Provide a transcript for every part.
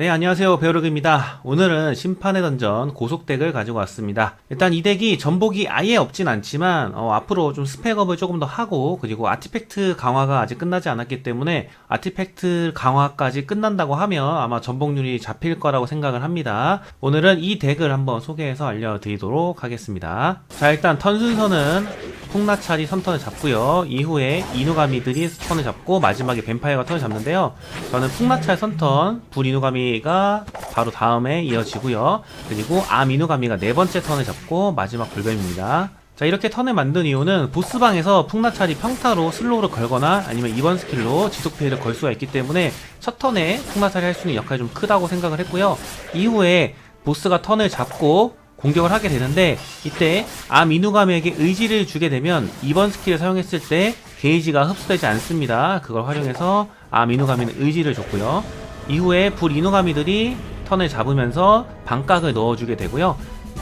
네, 안녕하세요. 배우르입니다 오늘은 심판의 던전 고속덱을 가지고 왔습니다. 일단 이 덱이 전복이 아예 없진 않지만, 어, 앞으로 좀 스펙업을 조금 더 하고, 그리고 아티팩트 강화가 아직 끝나지 않았기 때문에, 아티팩트 강화까지 끝난다고 하면 아마 전복률이 잡힐 거라고 생각을 합니다. 오늘은 이 덱을 한번 소개해서 알려드리도록 하겠습니다. 자, 일단 턴 순서는 풍나찰이 선턴을 잡고요. 이후에 이누가미들이 턴을 잡고, 마지막에 뱀파이어가 턴을 잡는데요. 저는 풍나찰 선턴, 불이누가미 가 바로 다음에 이어지고요. 그리고 아미누가미가 네 번째 턴을 잡고 마지막 불뱀입니다. 자 이렇게 턴을 만든 이유는 보스방에서 풍나찰이 평타로 슬로우를 걸거나 아니면 2번 스킬로 지속 피해를 걸 수가 있기 때문에 첫 턴에 풍나찰이 할 수 있는 역할이 좀 크다고 생각을 했고요. 이후에 보스가 턴을 잡고 공격을 하게 되는데 이때 아미누가미에게 의지를 주게 되면 2번 스킬을 사용했을 때 게이지가 흡수되지 않습니다. 그걸 활용해서 아미누가미는 의지를 줬고요. 이후에 불 이누가미들이 턴을 잡으면서 반각을 넣어주게 되고요.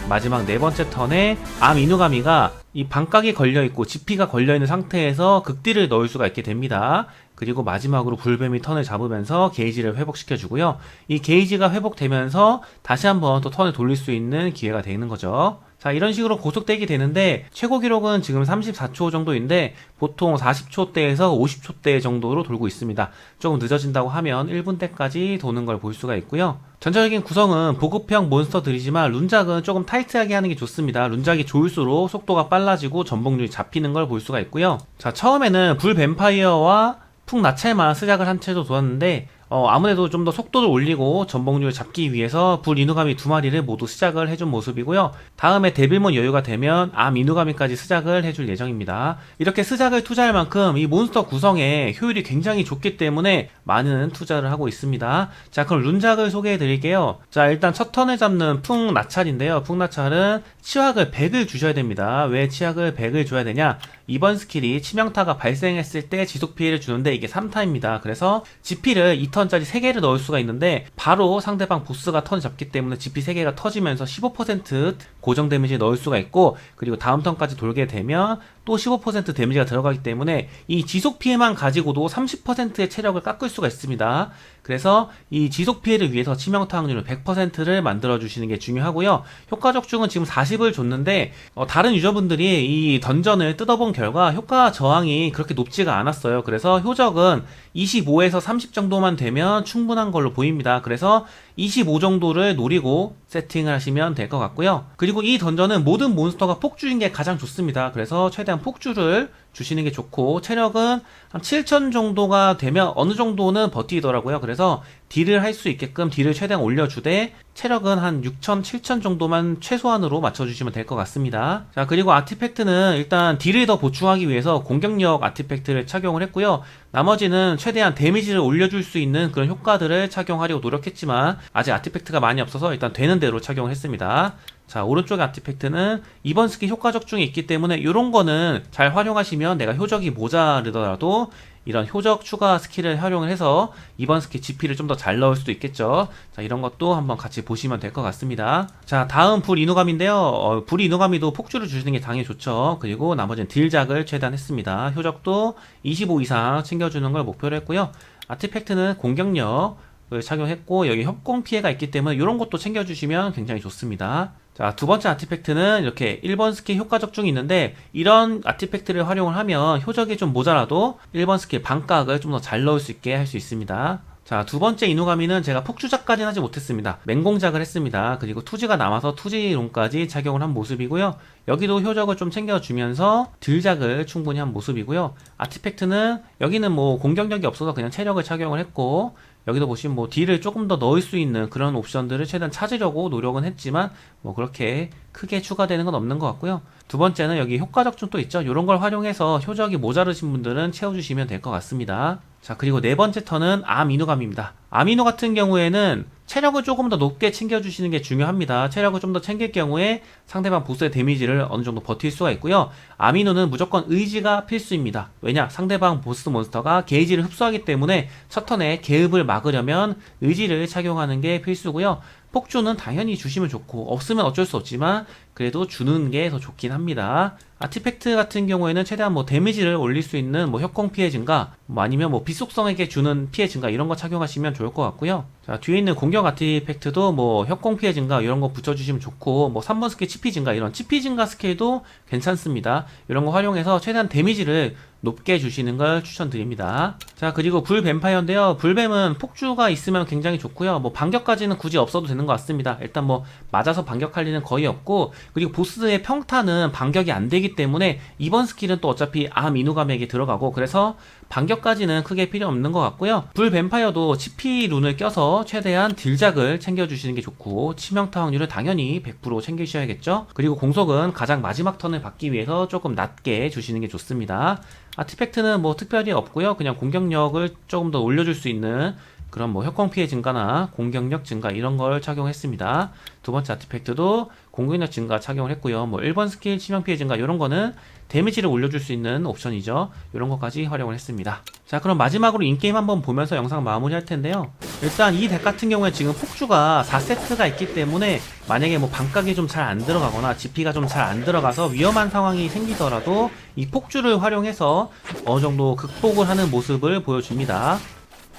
마지막 네 번째 턴에 암 이누가미가 이 반각이 걸려있고 지피가 걸려있는 상태에서 극딜을 넣을 수가 있게 됩니다. 그리고 마지막으로 불뱀이 턴을 잡으면서 게이지를 회복시켜 주고요. 이 게이지가 회복되면서 다시 한번 또 턴을 돌릴 수 있는 기회가 되는 거죠. 자, 이런 식으로 고속되기 되는데 최고 기록은 지금 34초 정도인데 보통 40초대에서 50초대 정도로 돌고 있습니다. 조금 늦어진다고 하면 1분대까지 도는 걸 볼 수가 있고요. 전체적인 구성은 보급형 몬스터들이지만 룬작은 조금 타이트하게 하는 게 좋습니다. 룬작이 좋을수록 속도가 빨라지고 전복률이 잡히는 걸 볼 수가 있고요. 자, 처음에는 불 뱀파이어와 풍 나찰만 시작을 한 채도 두었는데 어, 아무래도 좀 더 속도를 올리고 전복률을 잡기 위해서 불 이누가미 두 마리를 모두 시작을 해준 모습이고요. 다음에 데빌몬 여유가 되면 암 이누가미까지 시작을 해줄 예정입니다. 이렇게 시작을 투자할 만큼 이 몬스터 구성에 효율이 굉장히 좋기 때문에 많은 투자를 하고 있습니다. 자, 그럼 룬작을 소개해 드릴게요. 자, 일단 첫 턴을 잡는 풍 나찰인데요. 풍 나찰은 치확을 100을 주셔야 됩니다. 왜 치확을 100을 줘야 되냐? 이번 스킬이 치명타가 발생했을 때 지속 피해를 주는데 이게 3타입니다. 그래서 GP를 2턴짜리 3개를 넣을 수가 있는데 바로 상대방 보스가 턴 잡기 때문에 GP 3개가 터지면서 15% 고정 데미지 넣을 수가 있고 그리고 다음 턴까지 돌게 되면 또 15% 데미지가 들어가기 때문에 이 지속 피해만 가지고도 30%의 체력을 깎을 수가 있습니다. 그래서 이 지속 피해를 위해서 치명타 확률을 100%를 만들어 주시는 게 중요하고요. 효과 적중은 지금 40을 줬는데 어, 다른 유저분들이 이 던전을 뜯어본 결과 효과 저항이 그렇게 높지가 않았어요. 그래서 효적은 25에서 30 정도만 되면 충분한 걸로 보입니다. 그래서 25 정도를 노리고 세팅을 하시면 될 것 같고요. 그리고 이 던전은 모든 몬스터가 폭주인 게 가장 좋습니다. 그래서 최대한 폭주를 주시는 게 좋고 체력은 한 7천 정도가 되면 어느 정도는 버티더라고요. 그래서 딜을 할 수 있게끔 딜을 최대한 올려주되 체력은 한 6천, 7천 정도만 최소한으로 맞춰주시면 될 것 같습니다. 자 그리고 아티팩트는 일단 딜을 더 보충하기 위해서 공격력 아티팩트를 착용을 했고요. 나머지는 최대한 데미지를 올려줄 수 있는 그런 효과들을 착용하려고 노력했지만 아직 아티팩트가 많이 없어서 일단 되는 대로 착용을 했습니다. 자 오른쪽의 아티팩트는 이번 스킬 효과 적중이 있기 때문에 이런 거는 잘 활용하시면 내가 효적이 모자르더라도 이런 효적 추가 스킬을 활용을 해서 이번 스킬 GP를 좀 더 잘 넣을 수도 있겠죠. 자, 이런 것도 한번 같이 보시면 될 것 같습니다. 자, 다음 불 이노감인데요. 어, 불 이노감이도 폭주를 주시는 게 당연히 좋죠. 그리고 나머지는 딜작을 최대한 했습니다. 효적도 25 이상 챙겨주는 걸 목표로 했고요. 아티팩트는 공격력, 을 착용했고 여기 협공 피해가 있기 때문에 이런 것도 챙겨주시면 굉장히 좋습니다. 자, 두 번째 아티팩트는 이렇게 1번 스킬 효과 적중이 있는데 이런 아티팩트를 활용을 하면 효적이 좀 모자라도 1번 스킬 반각을 좀 더 잘 넣을 수 있게 할 수 있습니다. 자, 두 번째 이누가미는 제가 폭주작까지는 하지 못했습니다. 맹공작을 했습니다. 그리고 투지가 남아서 투지론까지 착용을 한 모습이고요. 여기도 효적을 좀 챙겨주면서 딜작을 충분히 한 모습이고요. 아티팩트는 여기는 뭐 공격력이 없어서 그냥 체력을 착용을 했고 여기도 보시면 뭐 딜을 조금 더 넣을 수 있는 그런 옵션들을 최대한 찾으려고 노력은 했지만 뭐 그렇게 크게 추가되는 건 없는 것 같고요. 두 번째는 여기 효과 적중 또 있죠. 이런 걸 활용해서 효적이 모자르신 분들은 채워주시면 될 것 같습니다. 자 그리고 네 번째 턴은 아미노감입니다. 아미노 같은 경우에는 체력을 조금 더 높게 챙겨주시는 게 중요합니다. 체력을 좀 더 챙길 경우에 상대방 보스의 데미지를 어느 정도 버틸 수가 있고요. 아미노는 무조건 의지가 필수입니다. 왜냐? 상대방 보스 몬스터가 게이지를 흡수하기 때문에 첫 턴에 개흡을 막으려면 의지를 착용하는 게 필수고요. 폭주는 당연히 주시면 좋고 없으면 어쩔 수 없지만 그래도 주는 게 더 좋긴 합니다. 아티팩트 같은 경우에는 최대한 뭐 데미지를 올릴 수 있는 뭐 협공 피해 증가, 뭐 아니면 뭐 비속성에게 주는 피해 증가 이런 거 착용하시면 좋을 것 같고요. 자 뒤에 있는 공격 아티팩트도 뭐 협공 피해 증가 이런 거 붙여주시면 좋고 뭐 3번 스킬 치피 증가 이런 치피 증가 스킬도 괜찮습니다. 이런 거 활용해서 최대한 데미지를 높게 주시는 걸 추천드립니다. 자, 그리고 불 뱀파이어인데요. 불뱀은 폭주가 있으면 굉장히 좋고요. 뭐 반격까지는 굳이 없어도 되는 것 같습니다. 일단 뭐 맞아서 반격할 일은 거의 없고 그리고 보스의 평타는 반격이 안 되기 때문에 이번 스킬은 또 어차피 암 이누감에게 들어가고 그래서 반격까지는 크게 필요 없는 것 같고요. 불 뱀파이어도 치피 룬을 껴서 최대한 딜작을 챙겨주시는 게 좋고 치명타 확률을 당연히 100% 챙기셔야겠죠. 그리고 공속은 가장 마지막 턴을 받기 위해서 조금 낮게 주시는 게 좋습니다. 아티팩트는 뭐 특별히 없고요. 그냥 공격력을 조금 더 올려줄 수 있는 그런 뭐 협공 피해 증가나 공격력 증가 이런 걸 착용했습니다. 두 번째 아티팩트도 공격력 증가 착용을 했고요. 뭐 1번 스킬 치명 피해 증가 이런 거는 데미지를 올려줄 수 있는 옵션이죠. 이런 것까지 활용을 했습니다. 자, 그럼 마지막으로 인게임 한번 보면서 영상 마무리할 텐데요. 일단 이 덱 같은 경우에 지금 폭주가 4세트가 있기 때문에 만약에 뭐 반각이 좀 잘 안 들어가거나 GP가 좀 잘 안 들어가서 위험한 상황이 생기더라도 이 폭주를 활용해서 어느 정도 극복을 하는 모습을 보여줍니다.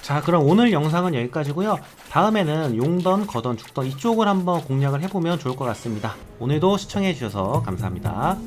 자, 그럼 오늘 영상은 여기까지고요. 다음에는 용던, 거던, 죽던 이쪽을 한번 공략을 해보면 좋을 것 같습니다. 오늘도 시청해주셔서 감사합니다.